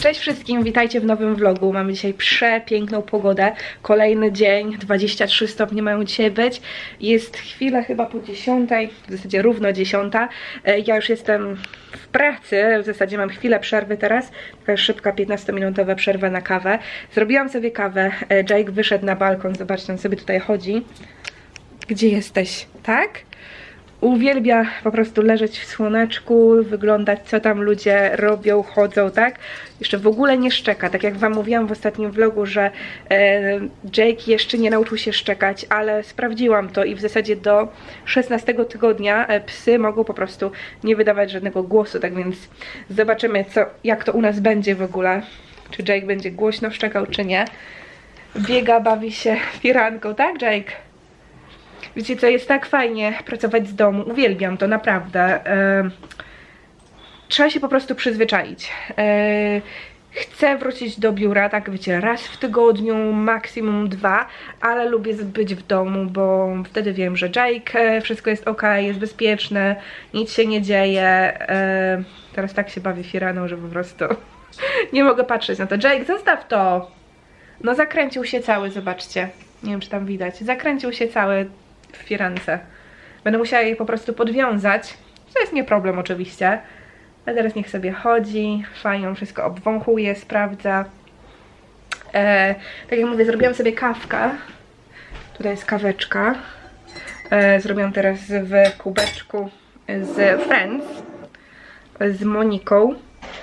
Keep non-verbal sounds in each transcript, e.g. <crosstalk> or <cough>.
Cześć wszystkim, witajcie w nowym vlogu. Mamy dzisiaj przepiękną pogodę. Kolejny dzień, 23 stopnie mają dzisiaj być. Jest chwila chyba po 10, w zasadzie równo 10. E, Ja już jestem w pracy, w zasadzie mam chwilę przerwy teraz. Taka szybka 15-minutowa przerwa na kawę. Zrobiłam sobie kawę. E, Jake wyszedł na balkon, zobaczcie, on sobie tutaj chodzi. Gdzie jesteś? Tak? Uwielbia po prostu leżeć w słoneczku, wyglądać co tam ludzie robią, chodzą, tak? Jeszcze w ogóle nie szczeka, tak jak wam mówiłam w ostatnim vlogu, że e, Jake jeszcze nie nauczył się szczekać, ale sprawdziłam to i w zasadzie do 16 tygodnia e, psy mogą po prostu nie wydawać żadnego głosu, tak więc zobaczymy co, jak to u nas będzie w ogóle, czy Jake będzie głośno szczekał, czy nie. Biega, bawi się <laughs> firanką, tak Jake? Wiecie co, jest tak fajnie pracować z domu, uwielbiam to naprawdę. E, trzeba się po prostu przyzwyczaić. E, chcę wrócić do biura, tak wiecie, raz w tygodniu, maksimum dwa, ale lubię być w domu, bo wtedy wiem, że Jake, e, wszystko jest ok, jest bezpieczne, nic się nie dzieje. Teraz tak się bawię firaną, że po prostu <laughs> nie mogę patrzeć na to. Jake, zostaw to! No zakręcił się cały, zobaczcie. Nie wiem, czy tam widać. Zakręcił się cały w firance. Będę musiała jej po prostu podwiązać, co jest nie problem oczywiście. Ale teraz niech sobie chodzi, fajnie wszystko obwąchuje, sprawdza. E, tak jak mówię, zrobiłam sobie kawkę. Tutaj jest kaweczka. E, zrobiłam teraz w kubeczku z Friends, z Moniką.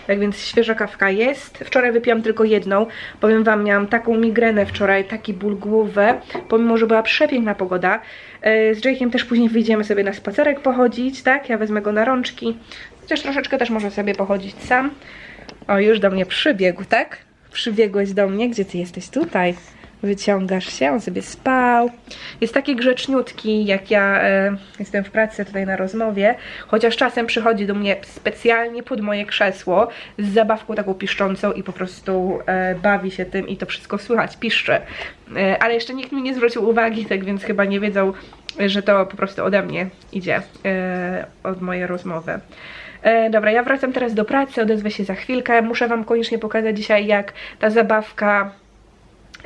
Tak więc świeża kawka jest. Wczoraj wypiłam tylko jedną. Powiem wam, miałam taką migrenę wczoraj, taki ból głowy, pomimo, że była przepiękna pogoda. E, Z Jake'iem też później wyjdziemy sobie na spacerek pochodzić, tak? Ja wezmę go na rączki. Chociaż troszeczkę też może sobie pochodzić sam. O, już do mnie przybiegł, tak? Przybiegłeś do mnie. Gdzie ty jesteś? Tutaj. Wyciągasz się, on sobie spał. Jest taki grzeczniutki, jak ja e, jestem w pracy tutaj na rozmowie, chociaż czasem przychodzi do mnie specjalnie pod moje krzesło z zabawką taką piszczącą i po prostu e, bawi się tym i to wszystko słychać, piszczy. E, ale jeszcze nikt mi nie zwrócił uwagi, tak więc chyba nie wiedzą, że to po prostu ode mnie idzie, e, od mojej rozmowy. E, dobra, ja wracam teraz do pracy, odezwę się za chwilkę. Muszę Wam koniecznie pokazać dzisiaj, jak ta zabawka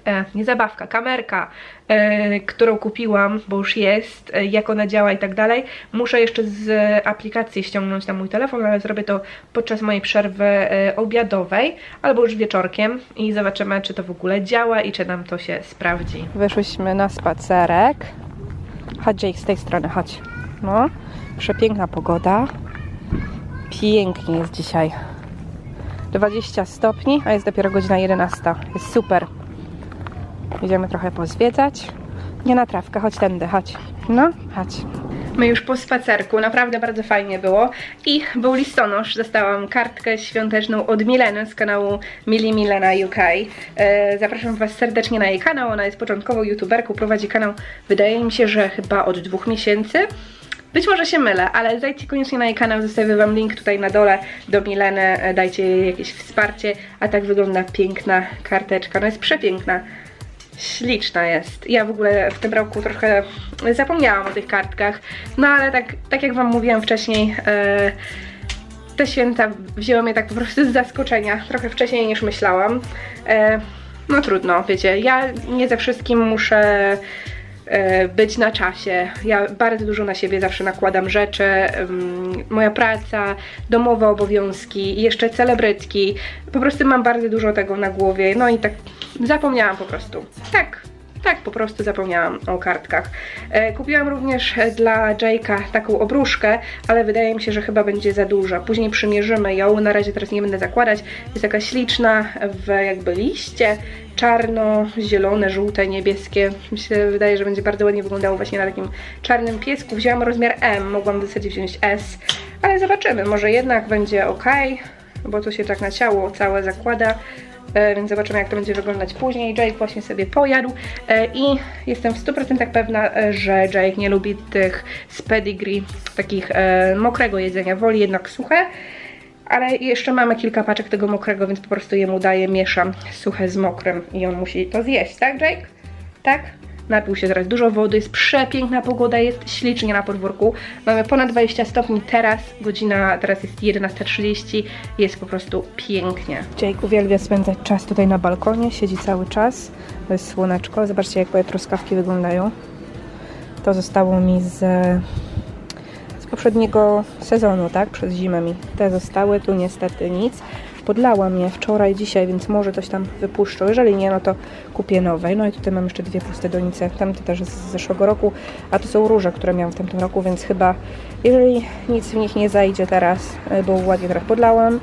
e, nie zabawka, kamerka, e, którą kupiłam, bo już jest, e, jak ona działa i tak dalej. Muszę jeszcze z aplikacji ściągnąć na mój telefon, ale zrobię to podczas mojej przerwy e, obiadowej albo już wieczorkiem i zobaczymy, czy to w ogóle działa i czy nam to się sprawdzi. Wyszłyśmy na spacerek. Chodź Jake, z tej strony, chodź. No, przepiękna pogoda. Pięknie jest dzisiaj. 20 stopni, a jest dopiero godzina 11. Jest super. Idziemy trochę pozwiedzać. Nie na trawkę, chodź tędy, chodź. No, chodź. My już po spacerku, naprawdę bardzo fajnie było. I był listonosz, dostałam kartkę świąteczną od Mileny z kanału Mili Milena UK. E, zapraszam Was serdecznie na jej kanał, ona jest początkową youtuberką, prowadzi kanał, wydaje mi się, że chyba od dwóch miesięcy. Być może się mylę, ale zajdźcie koniecznie na jej kanał, zostawię Wam link tutaj na dole do Mileny, e, dajcie jej jakieś wsparcie, a tak wygląda piękna karteczka, no jest przepiękna. Śliczna jest. Ja w ogóle w tym roku trochę zapomniałam o tych kartkach, no ale tak, tak jak Wam mówiłam wcześniej, e, te święta wzięły mnie tak po prostu z zaskoczenia, trochę wcześniej niż myślałam. E, no trudno, wiecie, ja nie ze wszystkim muszę być na czasie. Ja bardzo dużo na siebie zawsze nakładam rzeczy. Moja praca, domowe obowiązki jeszcze celebrytki. Po prostu mam bardzo dużo tego na głowie. No i tak zapomniałam po prostu. Tak. Tak, po prostu zapomniałam o kartkach. E, kupiłam również dla Jake'a taką obruszkę, ale wydaje mi się, że chyba będzie za duża. Później przymierzymy ją, na razie teraz nie będę zakładać. Jest taka śliczna w jakby liście, czarno, zielone, żółte, niebieskie. Mi się wydaje, że będzie bardzo ładnie wyglądało właśnie na takim czarnym piesku. Wzięłam rozmiar M, mogłam w zasadzie wziąć S, ale zobaczymy, może jednak będzie ok, bo to się tak na ciało całe zakłada. E, więc zobaczymy jak to będzie wyglądać później. Jake właśnie sobie pojadł e, i jestem w 100% pewna, e, że Jake nie lubi tych z pedigree, takich mokrego jedzenia, woli jednak suche. Ale jeszcze mamy kilka paczek tego mokrego, więc po prostu jemu daję, mieszam suche z mokrym i on musi to zjeść, tak Jake? Tak? Napił się zaraz dużo wody, jest przepiękna pogoda, jest ślicznie na podwórku. Mamy ponad 20 stopni teraz, godzina teraz jest 11.30, jest po prostu pięknie. Jake uwielbia spędzać czas tutaj na balkonie, siedzi cały czas, to jest słoneczko, zobaczcie jak moje truskawki wyglądają. To zostało mi z, z poprzedniego sezonu, tak? Przez zimę mi te zostały, tu niestety nic. Podlałam je wczoraj, dzisiaj, więc może coś tam wypuszczą. Jeżeli nie, no to kupię nowe. No i tutaj mam jeszcze dwie puste donice, tamte też z zeszłego roku, a to są róże, które miałam w tamtym roku, więc chyba, jeżeli nic w nich nie zajdzie teraz, e, bo ładnie teraz podlałam,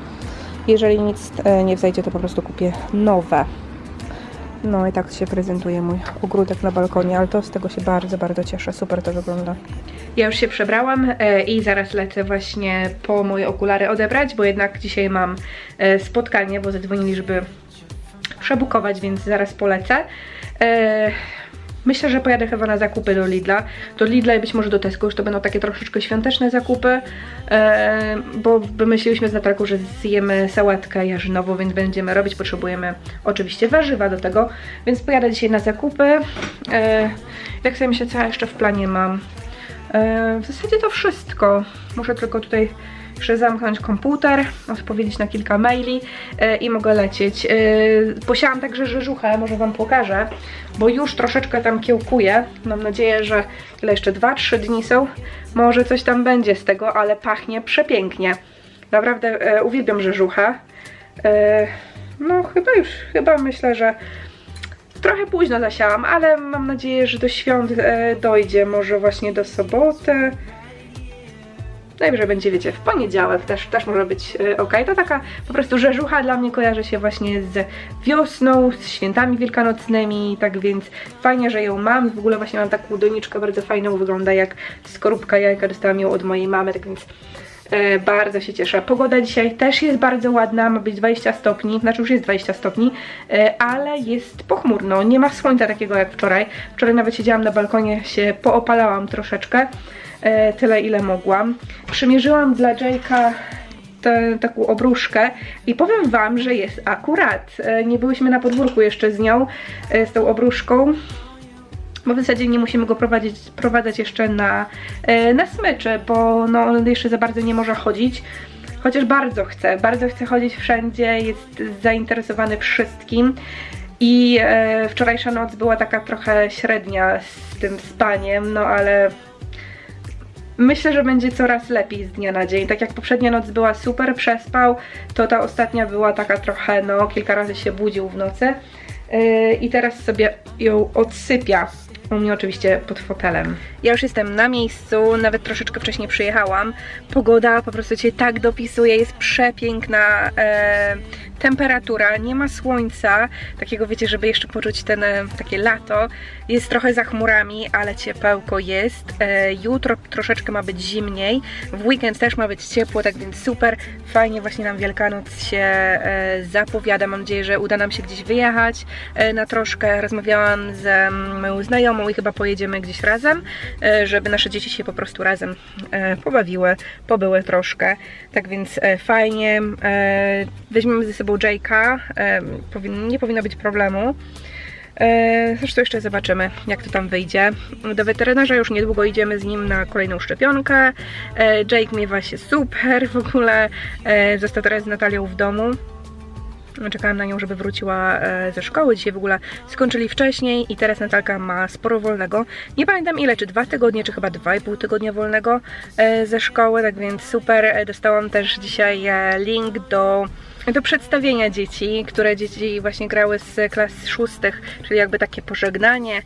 jeżeli nic e, nie wzajdzie, to po prostu kupię nowe. No i tak się prezentuje mój ogródek na balkonie, ale to z tego się bardzo, bardzo cieszę. Super to wygląda. Ja już się przebrałam e, i zaraz lecę właśnie po moje okulary odebrać, bo jednak dzisiaj mam e, spotkanie, bo zadzwonili, żeby przebukować, więc zaraz polecę. Myślę, że pojadę chyba na zakupy do Lidla. Do Lidla i być może do Tesco, już to będą takie troszeczkę świąteczne zakupy, e, bo wymyśliliśmy z Natalką, że zjemy sałatkę jarzynową, więc będziemy robić. Potrzebujemy oczywiście warzywa do tego, więc pojadę dzisiaj na zakupy. E, jak sobie myślę, co ja jeszcze w planie mam? E, w zasadzie to wszystko. Muszę tylko tutaj jeszcze zamknąć komputer, odpowiedzieć na kilka maili e, i mogę lecieć. E, posiałam także rzeżuchę, może Wam pokażę, bo już troszeczkę tam kiełkuję. Mam nadzieję, że ile jeszcze 2-3 dni są, może coś tam będzie z tego, ale pachnie przepięknie. Naprawdę e, uwielbiam rzeżuchę. E, no chyba już, chyba myślę, że trochę późno zasiałam, ale mam nadzieję, że do świąt dojdzie, może właśnie do soboty. Najwyżej będzie, wiecie, w poniedziałek też, też może być e, ok. To taka po prostu rzeżucha dla mnie kojarzy się właśnie z wiosną, z świętami wielkanocnymi, tak więc fajnie, że ją mam. W ogóle właśnie mam taką doniczkę bardzo fajną, wygląda jak skorupka jajka, dostałam ją od mojej mamy, tak więc e, bardzo się cieszę. Pogoda dzisiaj też jest bardzo ładna, ma być 20 stopni, znaczy już jest 20 stopni, e, ale jest pochmurno, nie ma słońca takiego jak wczoraj. Wczoraj nawet siedziałam na balkonie, się poopalałam troszeczkę tyle ile mogłam. Przymierzyłam dla Jake'a taką obruszkę i powiem Wam, że jest akurat. E, nie byłyśmy na podwórku jeszcze z nią, e, z tą obruszką. Bo w zasadzie nie musimy go prowadzić, prowadzać jeszcze na, e, na smyczy, bo no, on jeszcze za bardzo nie może chodzić. Chociaż bardzo chce, bardzo chce chodzić wszędzie, jest zainteresowany wszystkim. I e, wczorajsza noc była taka trochę średnia z tym spaniem, no ale Myślę, że będzie coraz lepiej z dnia na dzień. Tak jak poprzednia noc była super, przespał, to ta ostatnia była taka trochę, no kilka razy się budził w nocy. Yy, I teraz sobie ją odsypia. U mnie oczywiście pod fotelem. Ja już jestem na miejscu, nawet troszeczkę wcześniej przyjechałam. Pogoda po prostu Cię tak dopisuje, jest przepiękna e, temperatura, nie ma słońca, takiego wiecie, żeby jeszcze poczuć ten e, takie lato. Jest trochę za chmurami, ale ciepełko jest. E, jutro troszeczkę ma być zimniej, w weekend też ma być ciepło, tak więc super. Fajnie właśnie nam Wielkanoc się e, zapowiada. Mam nadzieję, że uda nam się gdzieś wyjechać na troszkę. Rozmawiałam z mm, moją znajomą i chyba pojedziemy gdzieś razem, żeby nasze dzieci się po prostu razem pobawiły, pobyły troszkę. Tak więc fajnie. Weźmiemy ze sobą Jake'a. Nie powinno być problemu. E, Zresztą jeszcze zobaczymy, jak to tam wyjdzie. Do weterynarza już niedługo idziemy z nim na kolejną szczepionkę. E, Jake miewa się super w ogóle. E, Został teraz z Natalią w domu. Czekałam na nią, żeby wróciła ze szkoły. Dzisiaj w ogóle skończyli wcześniej i teraz Natalka ma sporo wolnego. Nie pamiętam ile, czy dwa tygodnie, czy chyba dwa i pół tygodnia wolnego ze szkoły, tak więc super. Dostałam też dzisiaj link do do przedstawienia dzieci, które dzieci właśnie grały z klas szóstych, czyli jakby takie pożegnanie.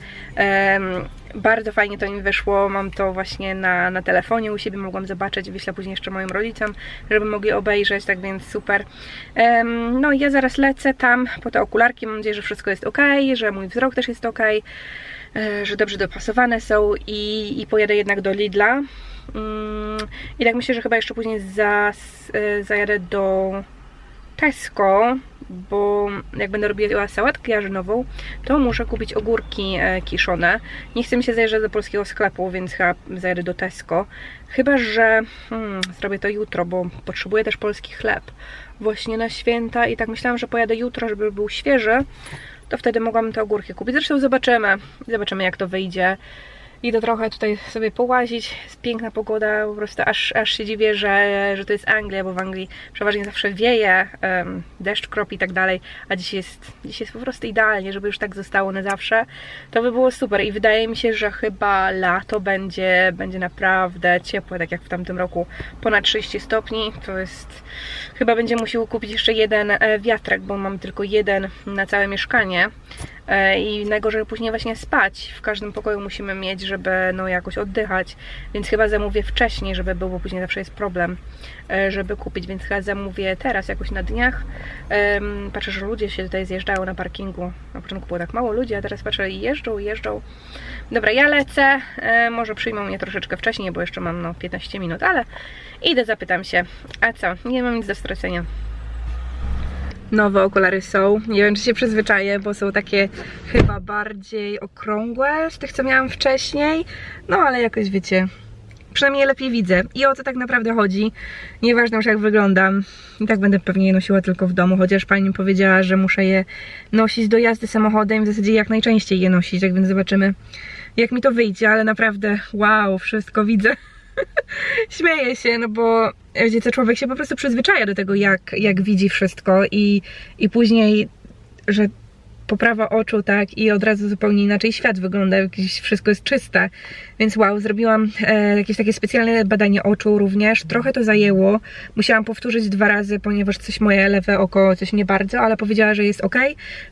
Bardzo fajnie to im wyszło, mam to właśnie na, na telefonie u siebie, mogłam zobaczyć, wyślę później jeszcze moim rodzicom, żeby mogli obejrzeć, tak więc super. No ja zaraz lecę tam po te okularki, mam nadzieję, że wszystko jest ok, że mój wzrok też jest ok, e, że dobrze dopasowane są i, i pojadę jednak do Lidla. Mm, I tak myślę, że chyba jeszcze później zas, e, zajadę do Tesco, bo jak będę robiła sałatkę jarzynową, to muszę kupić ogórki e, kiszone. Nie chcę mi się zajeżdżać do polskiego sklepu, więc chyba zajadę do Tesco. Chyba, że hmm, zrobię to jutro, bo potrzebuję też polski chleb właśnie na święta i tak myślałam, że pojadę jutro, żeby był świeży. to wtedy mogłam te ogórki kupić. Zresztą zobaczymy, zobaczymy jak to wyjdzie. Idę trochę tutaj sobie połazić, jest piękna pogoda, po prostu aż, aż się dziwię, że, że to jest Anglia, bo w Anglii przeważnie zawsze wieje, em, deszcz kropi i tak dalej, a dziś jest, dziś jest po prostu idealnie, żeby już tak zostało na zawsze. To by było super i wydaje mi się, że chyba lato będzie, będzie naprawdę ciepłe, tak jak w tamtym roku, ponad 30 stopni, to jest, chyba będzie musiał kupić jeszcze jeden e, wiatrak, bo mam tylko jeden na całe mieszkanie. E, i najgorzej później właśnie spać. W każdym pokoju musimy mieć, żeby no jakoś oddychać, więc chyba zamówię wcześniej, żeby było, bo później zawsze jest problem, e, żeby kupić, więc chyba zamówię teraz jakoś na dniach. Patrzę, że ludzie się tutaj zjeżdżają na parkingu. Na początku było tak mało ludzi, a teraz patrzę i jeżdżą, jeżdżą. Dobra, ja lecę. E, Może przyjmą mnie troszeczkę wcześniej, bo jeszcze mam no 15 minut, ale idę, zapytam się. A co? Nie mam nic do stracenia. Nowe okulary są. Nie wiem, czy się przyzwyczaję, bo są takie chyba bardziej okrągłe z tych, co miałam wcześniej. No ale jakoś wiecie, przynajmniej lepiej widzę. I o co tak naprawdę chodzi. Nieważne już jak wyglądam. I tak będę pewnie je nosiła tylko w domu, chociaż pani mi powiedziała, że muszę je nosić do jazdy samochodem. W zasadzie jak najczęściej je nosić, tak więc zobaczymy jak mi to wyjdzie, ale naprawdę wow, wszystko widzę. <laughs> Śmieję się, no bo wiecie co, człowiek się po prostu przyzwyczaja do tego, jak, jak widzi wszystko i, i później, że poprawa oczu, tak, i od razu zupełnie inaczej świat wygląda, jakieś wszystko jest czyste, więc wow, zrobiłam e, jakieś takie specjalne badanie oczu również, trochę to zajęło, musiałam powtórzyć dwa razy, ponieważ coś moje lewe oko, coś nie bardzo, ale powiedziała, że jest ok,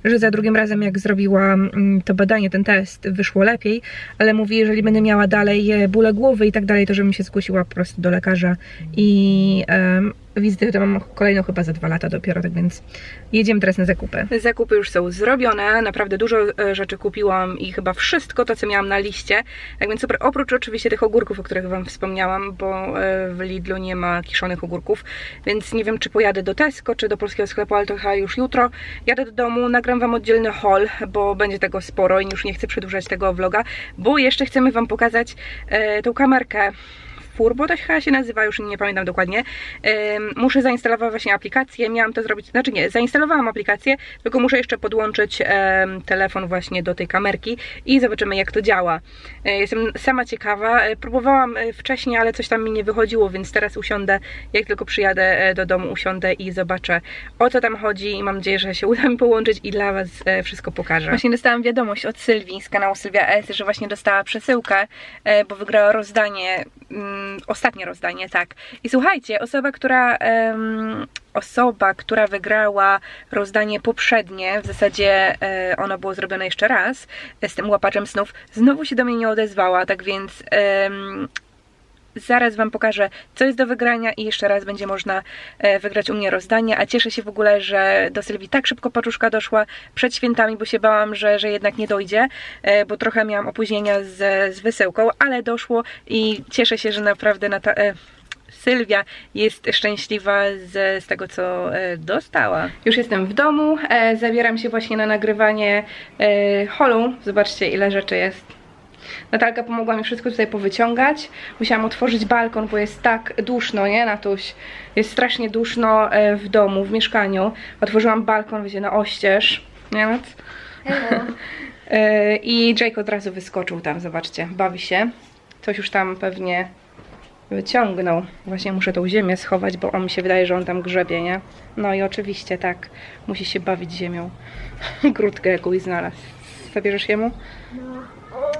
że za drugim razem jak zrobiłam mm, to badanie, ten test, wyszło lepiej, ale mówi, jeżeli będę miała dalej e, bóle głowy i tak dalej, to żebym się zgłosiła po prostu do lekarza i wizytę to mam kolejną chyba za dwa lata dopiero, tak więc jedziemy teraz na zakupy. Zakupy już są zrobione, naprawdę dużo e, rzeczy kupiłam i chyba wszystko to, co miałam na liście, tak więc super, oprócz oczywiście tych ogórków, o których Wam wspomniałam, bo e, w Lidlu nie ma kiszonych ogórków, więc nie wiem, czy pojadę do Tesco, czy do polskiego sklepu, ale to chyba już jutro. Jadę do domu, nagram Wam oddzielny haul, bo będzie tego sporo i już nie chcę przedłużać tego vloga, bo jeszcze chcemy Wam pokazać e, tą kamerkę Furbo, to chyba się nazywa, już nie pamiętam dokładnie. Muszę zainstalować właśnie aplikację, miałam to zrobić, znaczy nie, zainstalowałam aplikację, tylko muszę jeszcze podłączyć telefon właśnie do tej kamerki i zobaczymy jak to działa. E, Jestem sama ciekawa, E, próbowałam e, wcześniej, ale coś tam mi nie wychodziło, więc teraz usiądę, jak tylko przyjadę do domu, usiądę i zobaczę o co tam chodzi i mam nadzieję, że się uda mi połączyć i dla Was wszystko pokażę. Właśnie dostałam wiadomość od Sylwii z kanału Sylwia S, że właśnie dostała przesyłkę, bo wygrała rozdanie mm, ostatnie rozdanie, tak. I słuchajcie, osoba, która osoba, która wygrała rozdanie poprzednie, w zasadzie e, ono było zrobione jeszcze raz z tym łapaczem snów, znowu się do mnie nie odezwała, tak więc zaraz Wam pokażę, co jest do wygrania i jeszcze raz będzie można e, wygrać u mnie rozdanie, a cieszę się w ogóle, że do Sylwii tak szybko paczuszka doszła przed świętami, bo się bałam, że, że jednak nie dojdzie, e, bo trochę miałam opóźnienia z, z wysyłką, ale doszło i cieszę się, że naprawdę Nata e, Sylwia jest szczęśliwa z, z tego, co e, dostała. Już jestem w domu, e, zabieram się właśnie na nagrywanie e, holu. Zobaczcie, ile rzeczy jest. Natalka pomogła mi wszystko tutaj powyciągać. Musiałam otworzyć balkon, bo jest tak duszno, nie Natuś? Jest strasznie duszno e, w domu, w mieszkaniu. Otworzyłam balkon, wiecie, na oścież. Nie Nat? <laughs> E, I Jake od razu wyskoczył tam, zobaczcie, bawi się. Coś już tam pewnie wyciągnął. Właśnie muszę tą ziemię schować, bo on mi się wydaje, że on tam grzebie, nie? No i oczywiście tak, musi się bawić ziemią. <laughs> Grudkę jakąś znalazł. Zabierzesz jemu?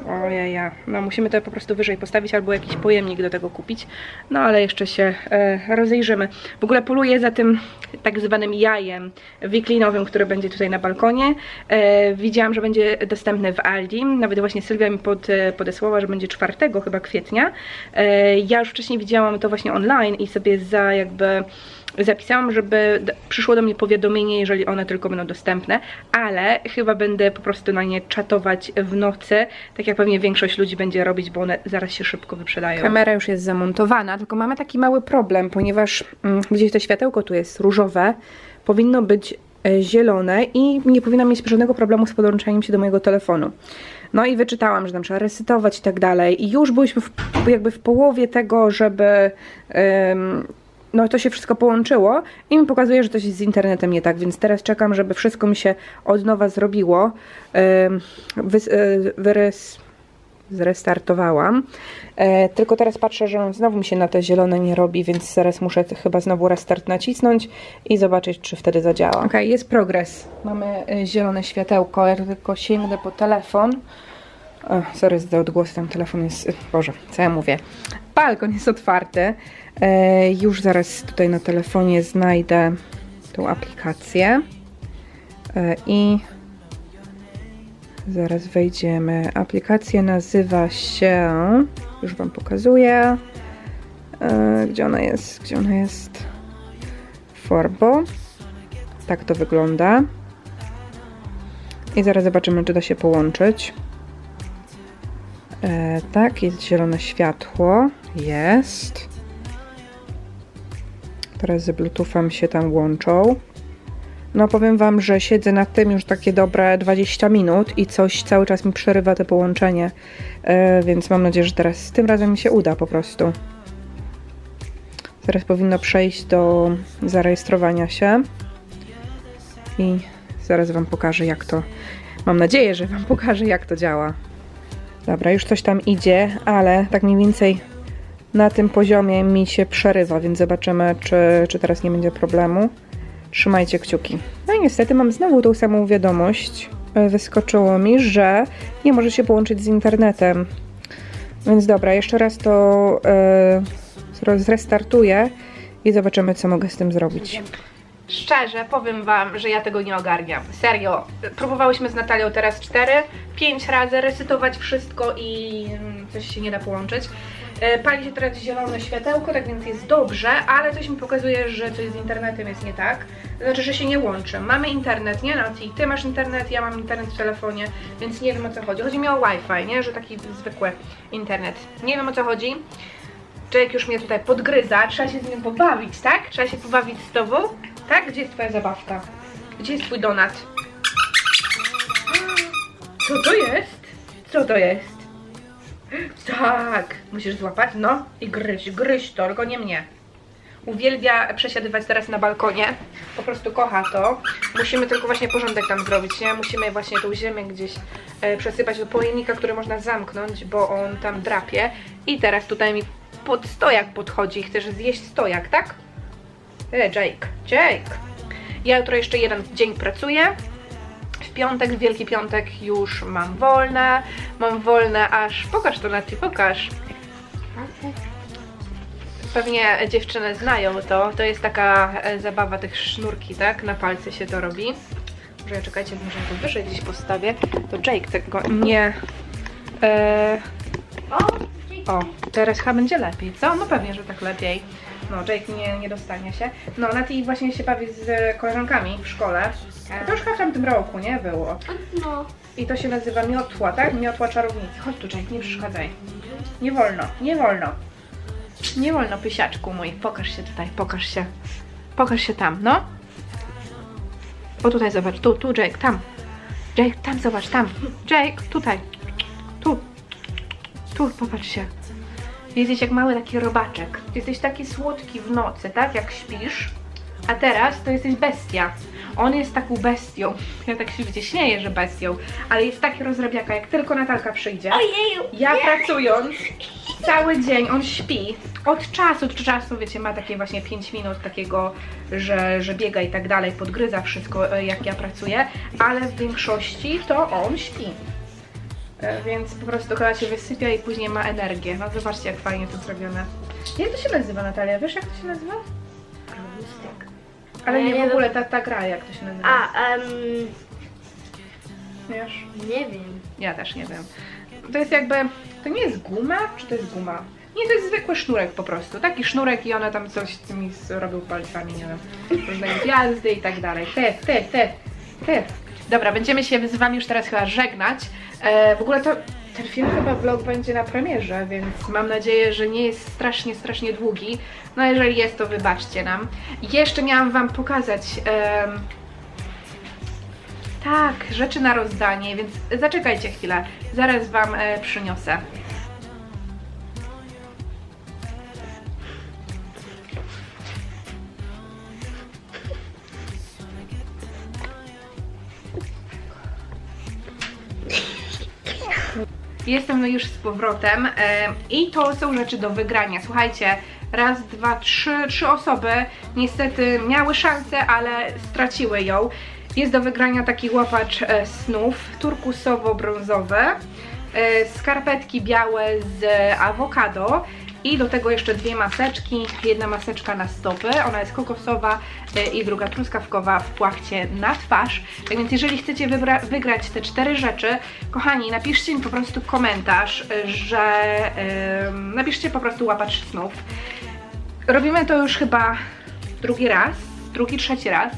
Ojeja, no musimy to po prostu wyżej postawić albo jakiś pojemnik do tego kupić. No ale jeszcze się e, rozejrzymy. W ogóle poluję za tym tak zwanym jajem wiklinowym, który będzie tutaj na balkonie. E, widziałam, że będzie dostępny w Aldi. Nawet właśnie Sylwia mi pod, e, podesłała, że będzie 4 chyba kwietnia. E, ja już wcześniej widziałam to właśnie online i sobie za jakby zapisałam, żeby przyszło do mnie powiadomienie, jeżeli one tylko będą dostępne, ale chyba będę po prostu na nie czatować w nocy, tak jak pewnie większość ludzi będzie robić, bo one zaraz się szybko wyprzedają. Kamera już jest zamontowana, tylko mamy taki mały problem, ponieważ mm, widzicie to światełko tu jest różowe, powinno być e, zielone i nie powinna mieć żadnego problemu z podłączeniem się do mojego telefonu. No i wyczytałam, że tam trzeba resetować i tak dalej. I już byliśmy w, jakby w połowie tego, żeby no to się wszystko połączyło i mi pokazuje, że coś jest z internetem nie tak, więc teraz czekam, żeby wszystko mi się od nowa zrobiło. Wys, y, wyrys, zrestartowałam. E, tylko teraz patrzę, że znowu mi się na te zielone nie robi, więc zaraz muszę chyba znowu restart nacisnąć i zobaczyć, czy wtedy zadziała. Ok, jest progres. Mamy y, zielone światełko, ja tylko sięgnę po telefon. O, sorry za odgłos, tam telefon jest, Boże, co ja mówię. Balkon jest otwarty. E, już zaraz tutaj na telefonie znajdę tą aplikację. E, I zaraz wejdziemy. Aplikacja nazywa się, już Wam pokazuję. E, gdzie ona jest? Gdzie ona jest? Forbo. Tak to wygląda. I zaraz zobaczymy, czy da się połączyć. E, tak, jest zielone światło. Jest. Teraz ze Bluetoothem się tam łączą. No powiem Wam, że siedzę nad tym już takie dobre 20 minut i coś cały czas mi przerywa to połączenie. E, więc mam nadzieję, że teraz tym razem mi się uda po prostu. Zaraz powinno przejść do zarejestrowania się. I zaraz Wam pokażę jak to... Mam nadzieję, że Wam <laughs> pokażę jak to działa. Dobra, już coś tam idzie, ale tak mniej więcej na tym poziomie mi się przerywa, więc zobaczymy, czy, czy teraz nie będzie problemu. Trzymajcie kciuki. No i niestety mam znowu tą samą wiadomość. E, Wyskoczyło mi, że nie może się połączyć z internetem. Więc dobra, jeszcze raz to e, zrestartuję i zobaczymy, co mogę z tym zrobić. Szczerze, powiem Wam, że ja tego nie ogarniam. Serio. Próbowałyśmy z Natalią teraz 4, 5 razy resetować wszystko i mm, coś się nie da połączyć. E, Pali się teraz zielone światełko, tak więc jest dobrze, ale coś mi pokazuje, że coś z internetem jest nie tak. Znaczy, że się nie łączy. Mamy internet, nie Nati? Ty masz internet, ja mam internet w telefonie, więc nie wiem o co chodzi. Chodzi mi o Wi-Fi, nie? Że taki zwykły internet. Nie wiem o co chodzi. Jake już mnie tutaj podgryza, trzeba się z nim pobawić, tak? Trzeba się pobawić z tobą, tak? Gdzie jest twoja zabawka? Gdzie jest twój donat? Co to jest? Co to jest? Tak, musisz złapać, no i gryź, gryź to, tylko nie mnie. Uwielbia przesiadywać teraz na balkonie, po prostu kocha to. Musimy tylko właśnie porządek tam zrobić, nie? Musimy właśnie tą ziemię gdzieś e, przesypać do pojemnika, który można zamknąć, bo on tam drapie. I teraz tutaj mi pod stojak podchodzi, chcesz zjeść stojak, tak? E, Jake, Jake. Ja jutro jeszcze jeden dzień pracuję. W piątek, w Wielki Piątek już mam wolne. Mam wolne aż... Pokaż to Nati, pokaż. Pewnie dziewczyny znają to. To jest taka e, zabawa tych sznurki, tak? Na palce się to robi. Może czekajcie, może to wyżej gdzieś postawię. To Jake tego nie... E, o, teraz chyba będzie lepiej, co? No pewnie, że tak lepiej. No, Jake nie, nie dostanie się. No, Nati właśnie się bawi z koleżankami w szkole. To już chyba w tamtym roku, nie? Było. No. I to się nazywa miotła, tak? Miotła czarownicy. Chodź tu, Jake, nie przeszkadzaj. Nie wolno, nie wolno. Nie wolno, pysiaczku mój. Pokaż się tutaj, pokaż się. Pokaż się tam, no. O, tutaj zobacz, tu, tu, Jake, tam. Jake, tam, zobacz, tam. Jake, tutaj. Tu. Tu, popatrz się. Jesteś jak mały taki robaczek. Jesteś taki słodki w nocy, tak? Jak śpisz. A teraz to jesteś bestia. On jest taką bestią. <laughs> Ja tak się wiecie, śmieję, że bestią. Ale jest taki rozrabiaka, jak tylko Natalka przyjdzie. Ojeju. Ja pracując cały dzień, on śpi. Od czasu do czasu, wiecie, ma takie właśnie 5 minut takiego, że, że biega i tak dalej, podgryza wszystko, e, jak ja pracuję, ale w większości to on śpi. E, Więc po prostu chyba się wysypia i później ma energię. No zobaczcie, jak fajnie to zrobione. Jak to się nazywa, Natalia? Wiesz, jak to się nazywa? Ale Ja nie nie w ogóle ta, ta gra, jak to się nazywa. A, em, Wiesz? nie wiem. Ja też nie wiem. To jest jakby. To nie jest guma? Czy to jest guma? Nie, to jest zwykły sznurek po prostu. Taki sznurek i one tam coś z tymi z- robią palcami, nie wiem. Różne gwiazdy i tak dalej. Ty, ty, ty, ty. Dobra, będziemy się z Wami już teraz chyba żegnać. E, w ogóle to. Ten film chyba vlog będzie na premierze, więc mam nadzieję, że nie jest strasznie, strasznie długi. No jeżeli jest, to wybaczcie nam. Jeszcze miałam Wam pokazać. em, tak, rzeczy na rozdanie, więc zaczekajcie chwilę. Zaraz Wam e, przyniosę. Jestem już z powrotem i to są rzeczy do wygrania. Słuchajcie, raz, dwa, trzy, trzy osoby niestety miały szansę, ale straciły ją. Jest do wygrania taki łapacz e, snów turkusowo-brązowy, e, skarpetki białe z awokado i do tego jeszcze dwie maseczki. Jedna maseczka na stopy, ona jest kokosowa e, i druga truskawkowa w płachcie na twarz. Tak więc jeżeli chcecie wygrać te cztery rzeczy, kochani, napiszcie mi po prostu komentarz, e, że em, napiszcie po prostu łapacz snów. Robimy to już chyba drugi raz, drugi, trzeci raz.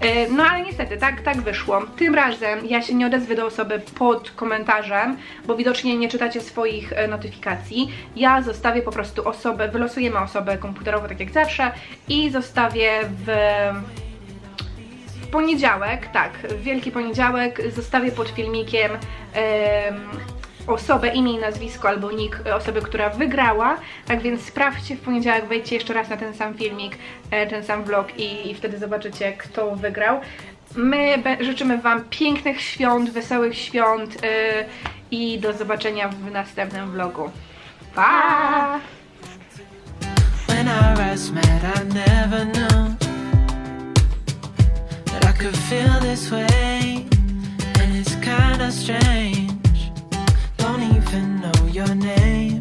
E, No ale niestety, tak, tak wyszło. Tym razem ja się nie odezwę do osoby pod komentarzem, bo widocznie nie czytacie swoich e, notyfikacji. Ja zostawię po prostu osobę, wylosujemy osobę komputerowo, tak jak zawsze, i zostawię w poniedziałek, tak, Wielki Poniedziałek zostawię pod filmikiem em, osobę, imię i nazwisko albo nick e, osoby, która wygrała. Tak więc sprawdźcie w poniedziałek, wejdźcie jeszcze raz na ten sam filmik, e, ten sam vlog i, i wtedy zobaczycie, kto wygrał. My życzymy Wam pięknych świąt, wesołych świąt e, i do zobaczenia w następnym vlogu. Pa! When I never knew that I could feel this way. your name.